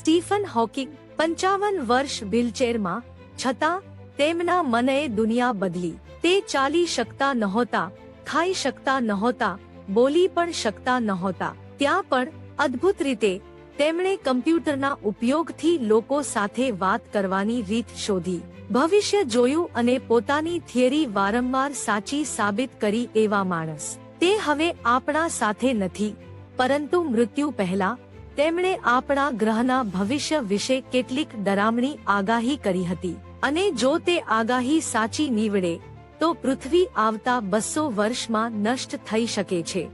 Stephen hawking પંચાવન વર્ષ વ્હીલચેરમાં, છતાં તેમના મને દુનિયા બદલી. તે ચાલી શકતા નહોતા, ખાઈ શકતા નહોતા, બોલી પણ શકતા નહોતા. ત્યાં પણ અદ્ભુત રીતે તેમણે કમ્પ્યુટરના ઉપયોગથી લોકો સાથે વાત કરવાની રીત શોધી. ભવિષ્ય જોયું અને પોતાની થિયરી વારંવાર સાચી સાબિત કરી એવા માણસ. તે હવે આપણા સાથે નથી, પરંતુ મૃત્યુ પહેલા તેમણે આપણા ગ્રહના ભવિષ્ય વિશે કેટલીક ડરામણી આગાહી કરી હતી. અને જો તે આગાહી સાચી નીવડે, તો પૃથ્વી આવતા બસો વર્ષમાં નષ્ટ થઈ શકે છે.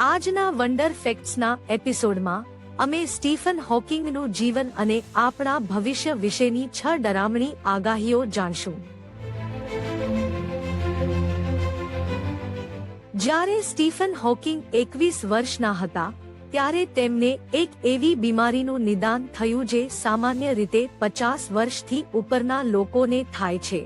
આજના વન્ડર ફેક્ટ્સના એપિસોડમાં, અમે સ્ટીફન હોકિંગનું જીવન અને આપણા ભવિષ્ય વિશેની છ ડરામણી આગાહીઓ જાણશું. જ્યારે સ્ટીફન હોકિંગ એકવીસ વર્ષના હતા ત્યારે તેમને એક એવી બીમારીનું નિદાન થયું જે સામાન્ય રીતે પચાસ વર્ષથી ઉપરના લોકોને થાય છે.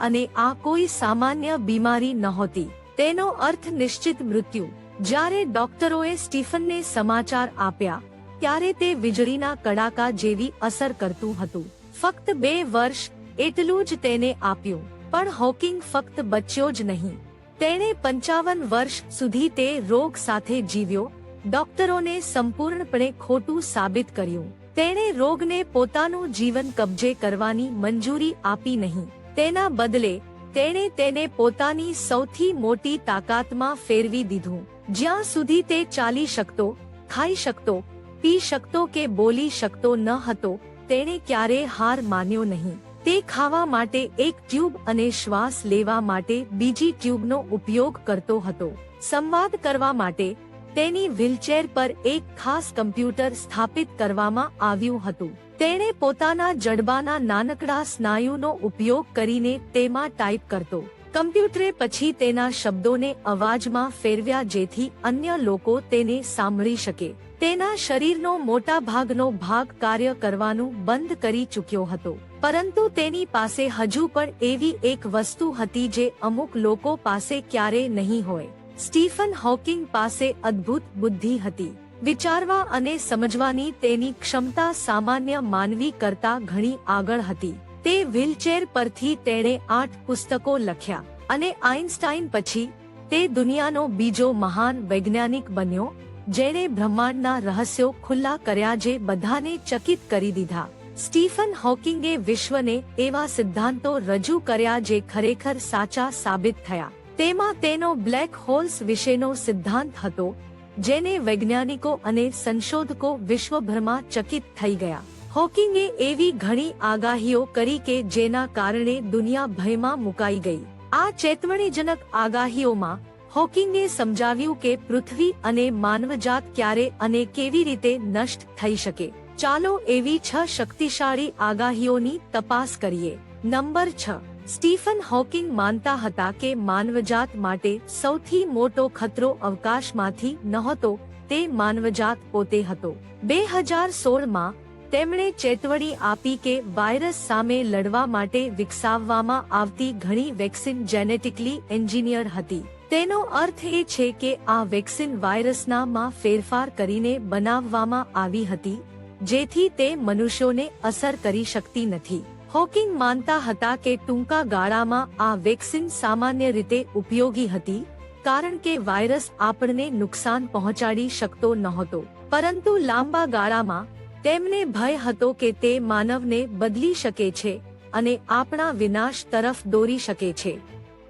અને આ કોઈ સામાન્ય બીમારી નહોતી. તેનો અર્થ નિશ્ચિત મૃત્યુ. જ્યારે ડોક્ટરોએ સ્ટીફનને સમાચાર આપ્યા, ત્યારે તે વીજળીના કડાકા જેવી અસર કરતું હતું. ફક્ત બે વર્ષ, એટલું જ તેને આપ્યું. પણ હોકિંગ ફક્ત બચ્યો જ નહીં. તેણે પંચાવન વર્ષ સુધી તે રોગ સાથે જીવ્યો ડોક્ટરોને સંપૂર્ણપણે ખોટું સાબિત કર્યું. તેણે રોગને પોતાનું જીવન કબજે કરવાની મંજૂરી આપી નહીં. તેના બદલે, તેણે તેને પોતાની સૌથી મોટી તાકાતમાં ફેરવી દીધું. જ્યાં સુધી તે ચાલી શકતો, ખાઈ શકતો, પી શકતો કે બોલી શકતો ન હતો, તેણે ક્યારે હાર માન્યો નહીં. તે ખાવા માટે એક ટ્યુબ અને શ્વાસ લેવા માટે બીજી ટ્યુબનો ઉપયોગ કરતો હતો. સંવાદ કરવા માટે તેની વ્હીલચેર પર એક ખાસ કમ્પ્યુટર સ્થાપિત કરવામાં આવ્યું હતું. તેણે પોતાના જડબાના નાનકડા સ્નાયુનો ઉપયોગ કરીને તેમાં ટાઈપ કરતો. કમ્પ્યુટરે પછી તેના શબ્દોને અવાજમાં ફેરવ્યા જેથી અન્ય લોકો તેને સાંભળી શકે. તેના શરીરનો મોટા ભાગનો ભાગ કાર્ય કરવાનું બંધ કરી ચૂક્યો હતો. પરંતુ તેની પાસે હજુ પણ એવી એક વસ્તુ હતી જે અમુક લોકો પાસે ક્યારે નહીં હોય. સ્ટીફન હોકિંગ પાસે અદ્ભુત બુદ્ધિ હતી. વિચારવા અને સમજવાની તેની ક્ષમતા સામાન્ય માનવી કરતા ઘણી આગળ હતી. તે વ્હીલચેર પરથી તેણે આઠ પુસ્તકો લખ્યા અને આઇન્સ્ટાઇન પછી તે દુનિયાનો બીજો મહાન વૈજ્ઞાનિક બન્યો, જેણે બ્રહ્માંડના રહસ્યો ખુલ્લા કર્યા જે બધાને ચકિત કરી દીધા. સ્ટીફન હોકિંગે વિશ્વને એવા સિદ્ધાંતો રજૂ કર્યા જે ખરેખર સાચા સાબિત થયા. તેમાં તેનો બ્લેક હોલ્સ વિશેનો સિદ્ધાંત હતો, જેને વૈજ્ઞાનિકો અને સંશોધકો વિશ્વભરમાં ચકિત થઈ ગયા. હોકિંગે એવી ઘણી આગાહીઓ કરી કે જેના કારણે દુનિયા ભયમાં મુકાઈ ગઈ. આ ચેતવણીજનક આગાહીઓમાં હોકિંગે સમજાવ્યું કે પૃથ્વી અને માનવજાત ક્યારે અને કેવી રીતે નષ્ટ થઈ શકે. ચાલો એવી છ શક્તિશાળી આગાહીઓની તપાસ કરીએ. નંબર છ. સ્ટીફન હોકિંગ માનતા હતા કે માનવજાત માટે સૌથી મોટો ખતરો અવકાશમાંથી નહોતો, તે માનવજાત પોતે હતો. બે હજાર સોળમાં, તેમણે ચેતવણી આપી કે વાયરસ સામે લડવા માટે વિકસાવવામાં આવતી ઘણી વેક્સિન જેનેટિકલી એન્જિનિયર હતી. તેનો અર્થ એ છે કે આ વેક્સિન વાયરસના માં ફેરફાર કરીને બનાવવામાં આવી હતી, જેથી તે મનુષ્યોને અસર કરી શકતી નથી. હોકિંગ માનતા હતા કે ટૂંકા ગાળામાં આ વેક્સિન સામાન્ય રીતે ઉપયોગી હતી, કારણ કે વાયરસ આપણને નુકસાન પહોંચાડી શકતો નહોતો. પરંતુ લાંબા ગાળામાં, તેમને ભય હતો કે તે માનવને બદલી શકે છે અને આપણા વિનાશ તરફ દોરી શકે છે.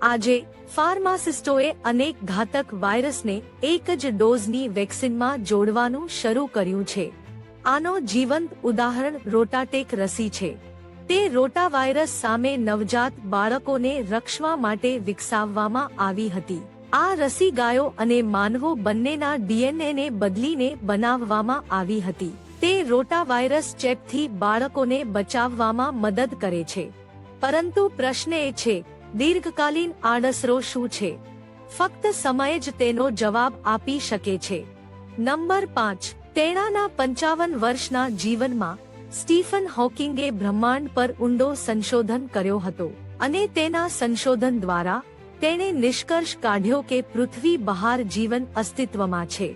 આજે, ફાર્માસિસ્ટોએ અનેક ઘાતક વાયરસને એક જ ડોઝની વેક્સિનમાં જોડવાનું શરૂ કર્યું છે. આનો જીવંત ઉદાહરણ રોટાટેક રસી છે. તે રોટા વાયરસ સામે નવજાત બાળકોને રક્ષવા માટે વિકસાવવામાં આવી હતી. આ રસી ગાયો અને માનવો બંનેના ડીએનએને બદલીને બનાવવામાં આવી હતી. તે રોટા વાયરસ ચેપથી બાળકોને બચાવવામાં મદદ કરે છે. પરંતુ પ્રશ્ન એ છે, દીર્ઘકાલીન આડઅસરો શું છે? ફક્ત સમય જ તેનો જવાબ આપી શકે છે. નંબર પાંચ, તેણાના પંચાવન વર્ષના જીવનમાં સ્ટીફન હોકિંગે બ્રહ્માંડ પર ઊંડો સંશોધન કર્યો હતો અને તેના સંશોધન દ્વારા તેણે નિષ્કર્ષ કાઢ્યો કે પૃથ્વી બહાર જીવન અસ્તિત્વમાં છે.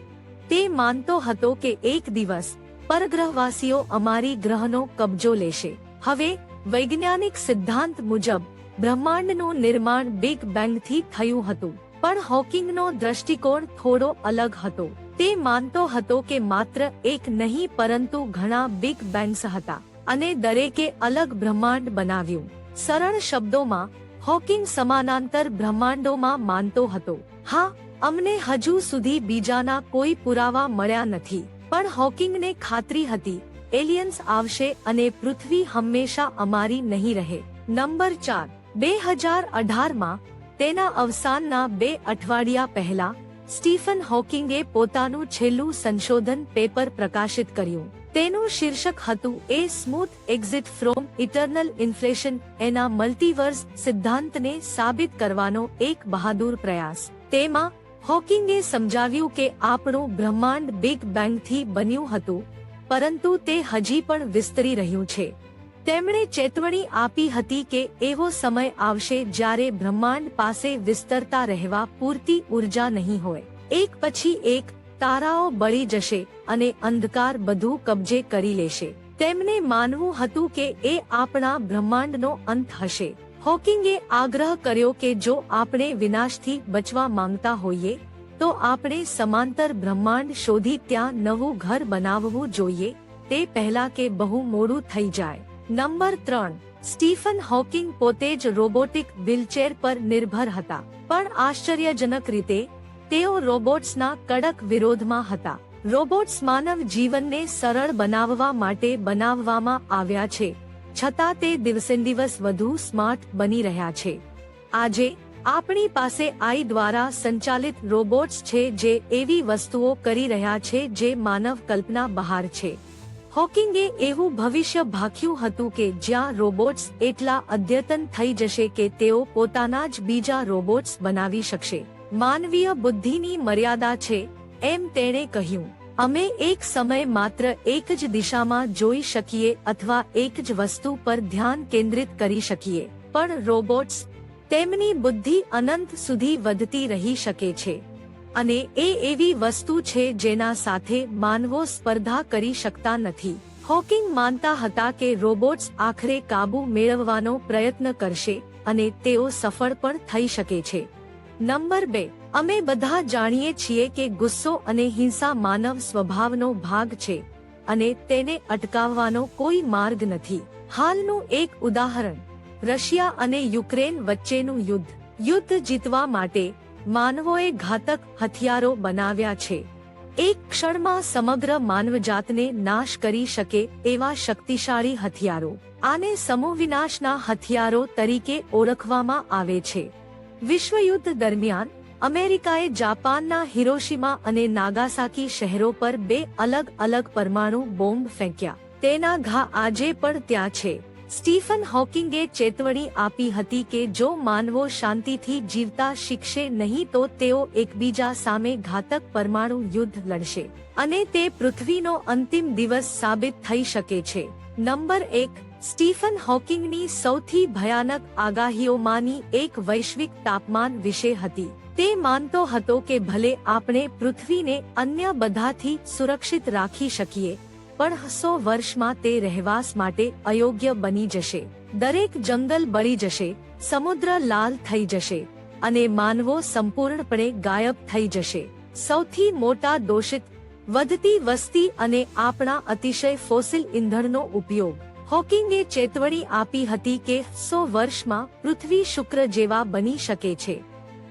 તે માનતો હતો કે એક દિવસ પરગ્રહવાસીઓ અમારી ગ્રહનો કબજો લેશે. હવે, વૈજ્ઞાનિક સિદ્ધાંત મુજબ, બ્રહ્માંડનું નિર્માણ બિગ બેંગથી થયું હતું, પણ હોકિંગનો દ્રષ્ટિકોણ થોડો અલગ હતો. તે માનતો હતો કે માત્ર એક નહીં, પરંતુ ઘણા બિગ બેંગ્સ હતા અને દરેકે અલગ બ્રહ્માંડ બનાવ્યું. સરળ શબ્દોમાં હોકિંગ સમાનાંતર બ્રહ્માંડોમાં માનતો હતો. હા, અમને હજુ સુધી બીજાના કોઈ પુરાવા મળ્યા નથી, પણ હોકિંગને ખાતરી હતી, એલિયન્સ આવશે અને પૃથ્વી હંમેશા અમારી નહીં રહે. નંબર ચાર, બે હજાર અઢારમાં, તેના અવસાનના બે અઠવાડિયા પહેલા સ્ટીફન હોકિંગે પોતાનું છેલ્લું સંશોધન પેપર પ્રકાશિત કર્યું. તેનું શીર્ષક હતું, a smooth exit from eternal inflation, એના મલ્ટીવર્સ સિદ્ધાંતને સાબિત કરવાનો એક બહાદુર પ્રયાસ. તેમાં, હોકિંગે સમજાવ્યું કે આપણું બ્રહ્માંડ બિગ બેંગથી બન્યું હતું, પરંતુ તે હજી પણ વિસ્તરી રહ્યું છે. તેમણે ચેતવણી આપી હતી કે એવો સમય આવશે જ્યારે બ્રહ્માંડ પાસે વિસ્તરતા રહેવા પૂરતી ઊર્જા નહીં હોય. એક પછી એક, તારાઓ બળી જશે અને અંધકાર બધું કબજે કરી લેશે. તેમને માનવું હતું કે એ આપણા બ્રહ્માંડનો અંત હશે. હોકિંગે આગ્રહ કર્યો કે જો આપણે વિનાશથી બચવા માંગતા હોઈએ, તો આપણે સમાંતર બ્રહ્માંડ શોધી ત્યાં નવું ઘર બનાવવું જોઈએ, તે પહેલા કે બહુ મોડું થઈ જાય. નંબર ત્રણ, સ્ટીફન હોકિંગ પોતે જ રોબોટિક વ્હીલચેર પર નિર્ભર હતા, પણ આશ્ચર્યજનક રીતે, તેઓ રોબોટ્સના કડક વિરોધમાં હતા. રોબોટ્સ માનવ જીવનને સરળ બનાવવા માટે બનાવવામાં આવ્યા છે, છતાં તે દિવસેદિવસ વધુ સ્માર્ટ બની રહ્યા છે. આજે, આપણી પાસે આઈ દ્વારા સંચાલિત રોબોટ્સ છે જે એવી વસ્તુઓ કરી રહ્યા છે જે માનવ કલ્પના બહાર છે. હોકિંગે એવું ભવિષ્ય ભાખ્યું હતું કે જ્યાં રોબોટ્સ એટલા અદ્યતન થઈ જશે કે તેઓ પોતાના જ બીજા રોબોટ્સ બનાવી શકશે. માનવીય બુદ્ધિની મર્યાદા છે, એમ તેણે કહ્યું. અમે એક સમય માત્ર એક જ દિશામાં જોઈ શકીએ અથવા એક જ વસ્તુ પર ધ્યાન કેન્દ્રિત કરી શકીએ. પણ રોબોટ્સ તેમની બુદ્ધિ અનંત સુધી વધતી રહી શકે છે. અને એ એવી વસ્તુ છે જેના સાથે માનવો સ્પર્ધા કરી શકતા નથી. હોકિંગ માનતા હતા કે રોબોટ્સ આખરે કાબુ મેળવવાનો પ્રયત્ન કરશે અને તેઓ સફળ પણ થઈ શકે છે. નંબર બે, અમે બધા જાણીએ છીએ કે ગુસ્સો અને હિંસા માનવ સ્વભાવનો ભાગ છે અને તેને અટકાવવાનો કોઈ માર્ગ નથી. હાલનું એક ઉદાહરણ, રશિયા અને યુક્રેન વચ્ચેનું યુદ્ધ યુદ્ધ જીતવા માટે માનવોએ ઘાતક હથિયારો બનાવ્યા છે. એક ક્ષણમાં સમગ્ર માનવજાતને નાશ કરી શકે એવા શક્તિશાળી હથિયારો. આને સમૂહ વિનાશના હથિયારો તરીકે ઓળખવામાં આવે છે. વિશ્વયુદ્ધ દરમિયાન, અમેરિકાએ જાપાનના હિરોશિમા અને નાગાસાકી શહેરો પર બે અલગ અલગ પરમાણુ બોમ્બ ફેંક્યા. તેના ઘા આજે પણ ત્યાં છે. સ્ટીફન હોકિંગે ચેતવણી આપી હતી કે જો માનવો શાંતિથી જીવતા શીખશે નહીં તો તેઓ એકબીજા સામે ઘાતક પરમાણુ યુદ્ધ લડશે. અને તે પૃથ્વીનો અંતિમ દિવસ સાબિત થઈ શકે છે. નંબર એક, સ્ટીફન હોકિંગની સૌથી ભયાનક આગાહીઓમાંની એક વૈશ્વિક તાપમાન વિશે હતી. તે માનતો હતો કે ભલે આપણે પૃથ્વીને અન્ય બધાથી સુરક્ષિત રાખી શકીએ પણ સો વર્ષમાં તે રહેવાસ માટે અયોગ્ય બની જશે. દરેક જંગલ બળી જશે, સમુદ્ર લાલ થઈ જશે અને માનવો સંપૂર્ણપણે ગાયબ થઈ જશે. સૌથી મોટા દોષિત, વધતી વસ્તી અને આપણા અતિશય ફોસિલ ઇંધણનો ઉપયોગ. હોકિંગે ચેતવણી આપી હતી કે સો વર્ષમાં પૃથ્વી શુક્ર જેવા બની શકે છે.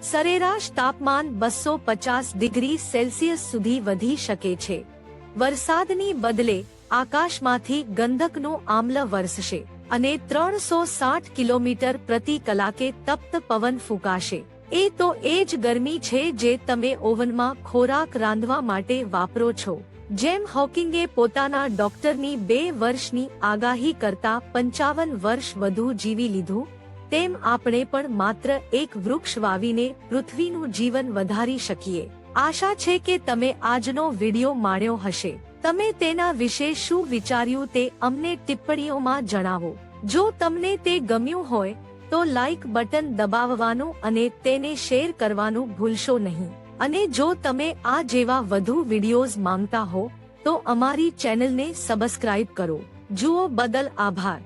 સરેરાશ તાપમાન બસો પચાસ ડિગ્રી સેલ્સિયસ સુધી વધી શકે છે. વરસાદની બદલે આકાશમાંથી ગંધકનું આમ્લ વરસશે અને ત્રણસો સાઠ કિલોમીટર પ્રતિ કલાકે તપ્ત પવન ફૂંકાશે. એ તો એ જ ગરમી છે જે તમે ઓવનમાં ખોરાક રાંધવા માટે વાપરો છો. જેમ હોકિંગે પોતાના ડોક્ટરની બે વર્ષની આગાહી કરતા પંચાવન વર્ષ વધુ જીવી લીધું, તેમ આપણે પણ માત્ર એક વૃક્ષ વાવીને પૃથ્વીનું જીવન વધારી શકીએ. આશા છે કે તમે આજનો વિડિયો માણ્યો હશે. તમે તેના વિશે શું વિચાર્યું તે અમને ટિપ્પણીઓમાં જણાવો. જો તમને તે ગમ્યું હોય, તો લાઈક બટન દબાવવાનું અને તેને શેર કરવાનું ભૂલશો નહીં. અને જો તમે આ જેવા વધુ વિડીયોઝ માંગતા હો, તો અમારી ચેનલને સબસ્ક્રાઇબ કરો. જુઓ બદલ આભાર.